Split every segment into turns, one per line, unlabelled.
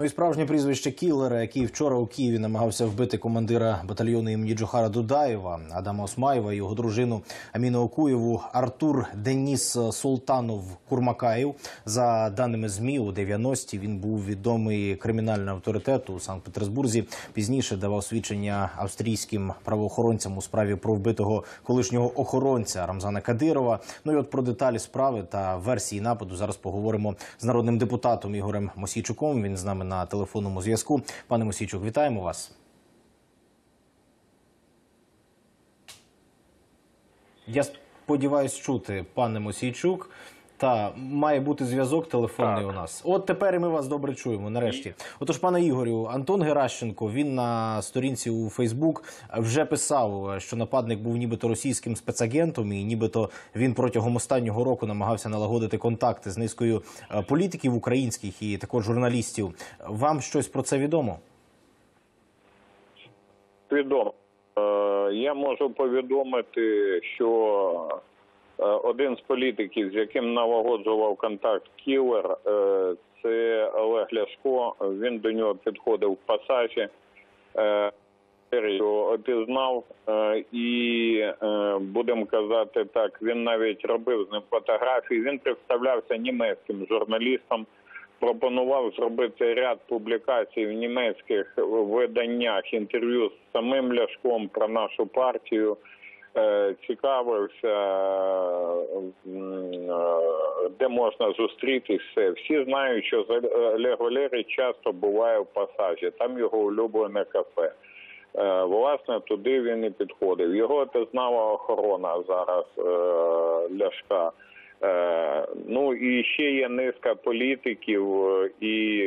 Ну і справжнє прізвище кілера, який вчора у Києві намагався вбити командира батальйону імені Джохара Дудаєва, Адама Осмаєва, його дружину Аміну Окуєву, Артур Деніс Султанов Курмакаєв. За даними змі, у 90-ті він був відомий кримінальний авторитет у Санкт-Петербурзі. Пізніше давав свідчення австрійським правоохоронцям у справі про вбитого колишнього охоронця Рамзана Кадирова. Ну і от про деталі справи та версії нападу зараз поговоримо з народним депутатом Ігорем Мосійчуком. Він з нами на телефонному зв'язку. Пане Мусійчук, вітаємо вас. Я сподіваюсь чути, пане Мосійчук. Та має бути зв'язок телефонний
Так.
у нас. От тепер і ми вас добре чуємо. Нарешті, отож, пане Ігорю, Антон Геращенко він на сторінці у Фейсбук вже писав, що нападник був нібито російським спецагентом, і нібито він протягом останнього року намагався налагодити контакти з низкою е, політиків українських і також журналістів. Вам щось про це відомо?
Відомо. Е, Я можу повідомити, що один з політиків, з яким налагоджував контакт кілер, е, це Олег Ляшко. Він до нього підходив в пасажі. е, опізнав е, і е, будемо казати так, він навіть робив з ним фотографії. Він представлявся німецьким журналістом, пропонував зробити ряд публікацій в німецьких виданнях інтерв'ю з самим Ляшком про нашу партію. Е, Цікавився, е, де можна зустрітися. Всі знають, що Олег Валерій часто буває в пасажі. Там його улюблене кафе. Е, Власне, туди він і підходив. Його пізнала охорона зараз Ляшка. Ну і ще є низка політиків і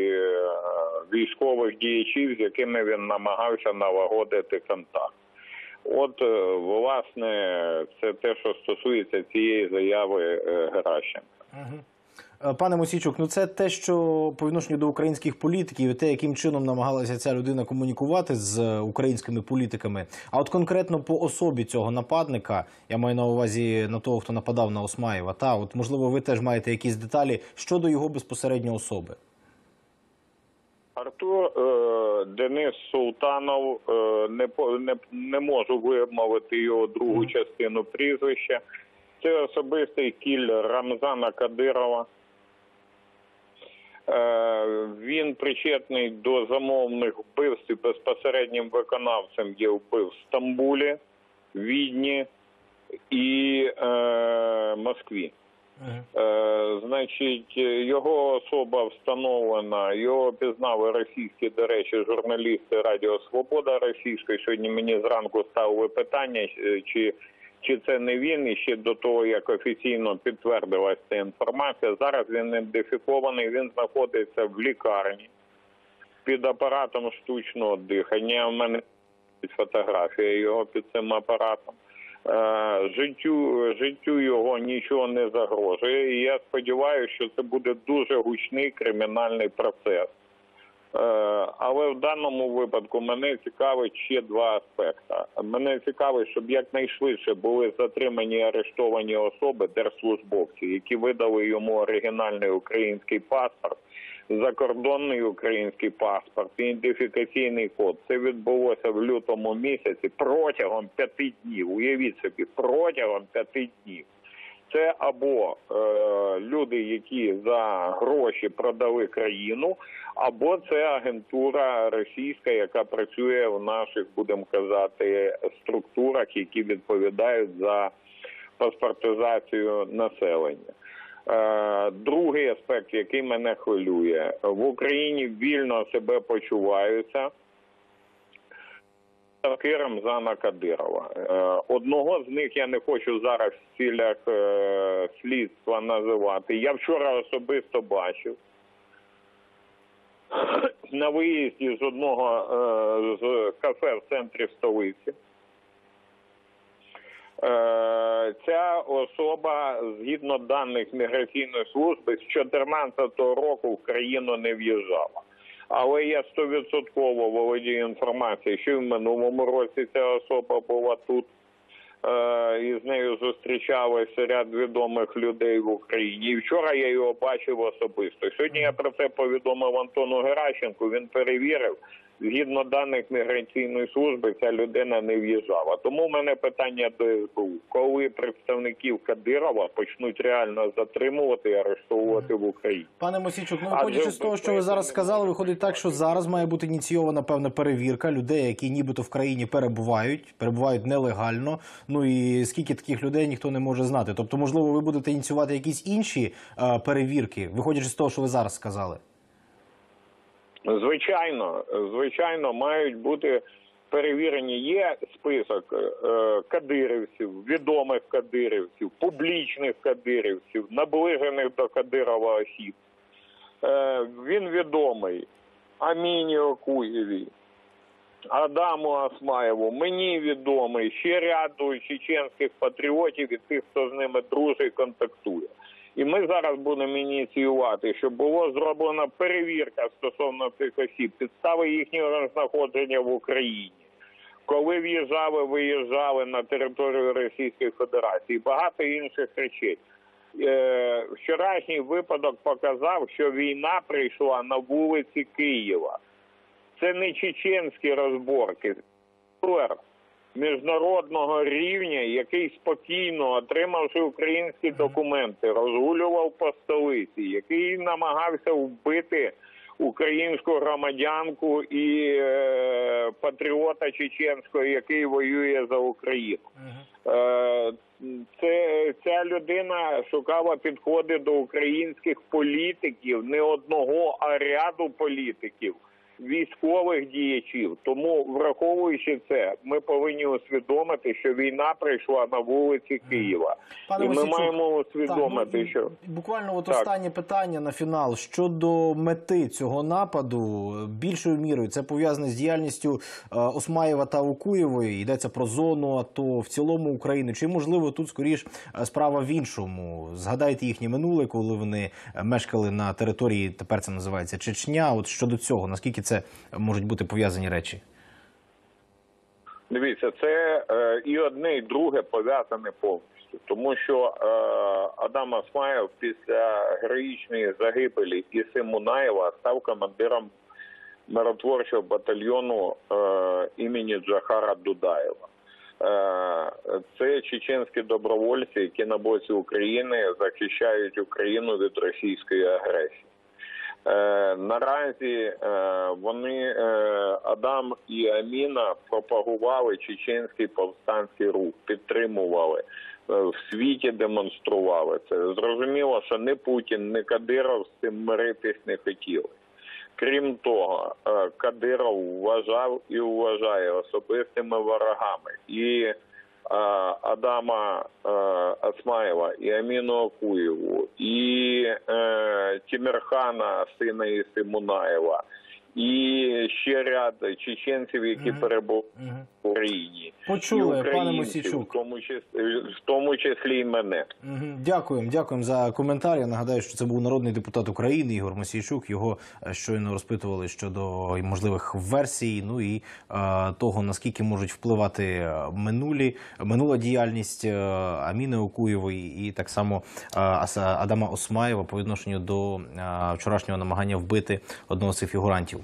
військових діячів, з якими він намагався налагодити контакт. От, е, власне, це те, що стосується цієї заяви е, Геращенка.
Е, Пане Мосійчук, ну це те, що по відношенню до українських політиків, те, яким чином намагалася ця людина комунікувати з українськими політиками. А от конкретно по особі цього нападника, я маю на увазі на того, хто нападав на Осмаєва. Та от можливо, ви теж маєте якісь деталі щодо його безпосередньо особи.
Артур е, Денис Султанов е, не не, не можу вимовити його другу частину прізвища. Це особистий кіль Рамзана Кадирова. Е, він причетний до замовних вбивств і безпосереднім виконавцем є вбив в Стамбулі, Відні і е, Москві. Е, значить, його особа встановлена, його пізнали російські, до речі, журналісти Радіо Свобода Російської. Сьогодні мені зранку ставили питання, е, чи, чи це не він, і ще до того, як офіційно підтвердилася ця інформація. Зараз він ідентифікований, він знаходиться в лікарні під апаратом штучного дихання. У мене фотографія його під цим апаратом. Е, Життю, життю його нічого не загрожує, і я сподіваюся, що це буде дуже гучний кримінальний процес. Е, Але в даному випадку мене цікавить ще два аспекти. Мене цікавить, щоб якнайшвидше були затримані і арештовані особи, держслужбовці, які видали йому оригінальний український паспорт, закордонний український паспорт, ідентифікаційний код. Це відбулося в лютому місяці протягом п'яти днів. Уявіть собі, протягом п'яти днів. Це або е, люди, які за гроші продали країну, або це агентура російська, яка працює в наших, будемо казати, структурах, які відповідають за паспортизацію населення. Е, Другий аспект, який мене хвилює, в Україні вільно себе почуваються Ставки Рамзана Кадирова. Е, Одного з них я не хочу зараз в цілях е, слідства називати. Я вчора особисто бачив на виїзді з одного з кафе в центрі столиці. Е, Ця особа, згідно даних міграційної служби, з 2014 року в країну не в'їжджала. Але я стовідсотково володію інформацією, що в минулому році ця особа була тут. Е, і з нею зустрічалися ряд відомих людей в Україні. І вчора я його бачив особисто. Сьогодні я про це повідомив Антону Геращенку. Він перевірив. Згідно даних міграційної служби, ця людина не в'їжджала. Тому в мене питання до СБУ. Коли представників Кадирова почнуть реально затримувати і арештовувати в Україні?
Пане Мосійчук, ну виходячи з того, що ви зараз сказали, виходить так, що зараз має бути ініційована певна перевірка людей, які нібито в країні перебувають, перебувають нелегально. Ну і скільки таких людей ніхто не може знати. Тобто, можливо, ви будете ініціювати якісь інші е, перевірки, виходячи з того, що ви зараз сказали.
Звичайно, звичайно, мають бути перевірені. Є список е, кадирівців, відомих кадирівців, публічних кадирівців, наближених до Кадирова осіб. Е, він відомий Аміні Окуєві, Адаму Асмаєву, мені відомий ще ряду чеченських патріотів і тих, хто з ними дружить контактує. І ми зараз будемо ініціювати, щоб було зроблена перевірка стосовно цих осіб, підстави їхнього знаходження в Україні, коли в'їжджали, виїжджали на територію Російської Федерації, багато інших речей. Е, вчорашній випадок показав, що війна прийшла на вулиці Києва. Це не чеченські розборки. Міжнародного рівня, який спокійно, отримавши українські документи, розгулював по столиці, який намагався вбити українську громадянку і е, патріота чеченського, який воює за Україну. Е, це ця людина шукала підходи до українських політиків, не одного, а ряду політиків, військових діячів. Тому, враховуючи це, ми повинні усвідомити, що війна прийшла на вулиці Києва,
Пане
і ми
Мосійчук,
маємо усвідомити,
Так, ну,
що
буквально от
Так.
останнє питання на фінал щодо мети цього нападу. Більшою мірою це пов'язане з діяльністю е, Осмаєва та Укуєвої. Йдеться про зону АТО в цілому України. Чи можливо тут скоріш е, справа в іншому? Згадайте їхнє минуле, коли вони мешкали на території. Тепер це називається Чечня. От щодо цього, наскільки це можуть бути пов'язані речі?
Дивіться, це е, і одне, і друге пов'язане повністю, тому що е, Адам Асмаєв після героїчної загибелі Іси Мунаєва став командиром миротворчого батальйону е, імені Джахара Дудаєва. Е, це чеченські добровольці, які на боці України захищають Україну від російської агресії. Е, наразі е, вони е, Адам і Аміна пропагували чеченський повстанський рух, підтримували в світі, демонстрували це. Зрозуміло, що не Путін, не Кадиров з цим миритись не хотіли. Крім того, Кадиров вважав і вважає особистими ворогами і Адама Асмаєва, і Аміну Акуєву, і е, Тімірхана, сина Іси Мунаєва, і ще ряд чеченців, які перебувають в Україні.
Почули, пане Мосійчук.
в тому числі, в тому числі і мене.
Дякуємо, дякуємо за коментар. Я нагадаю, що це був народний депутат України Ігор Мосійчук. Його е, щойно розпитували щодо можливих версій. Ну і е, того наскільки можуть впливати е, минулі минула діяльність е, Аміни Окуєвої і так само е, Адама Осмаєва по відношенню до е, вчорашнього намагання вбити одного з цих фігурантів.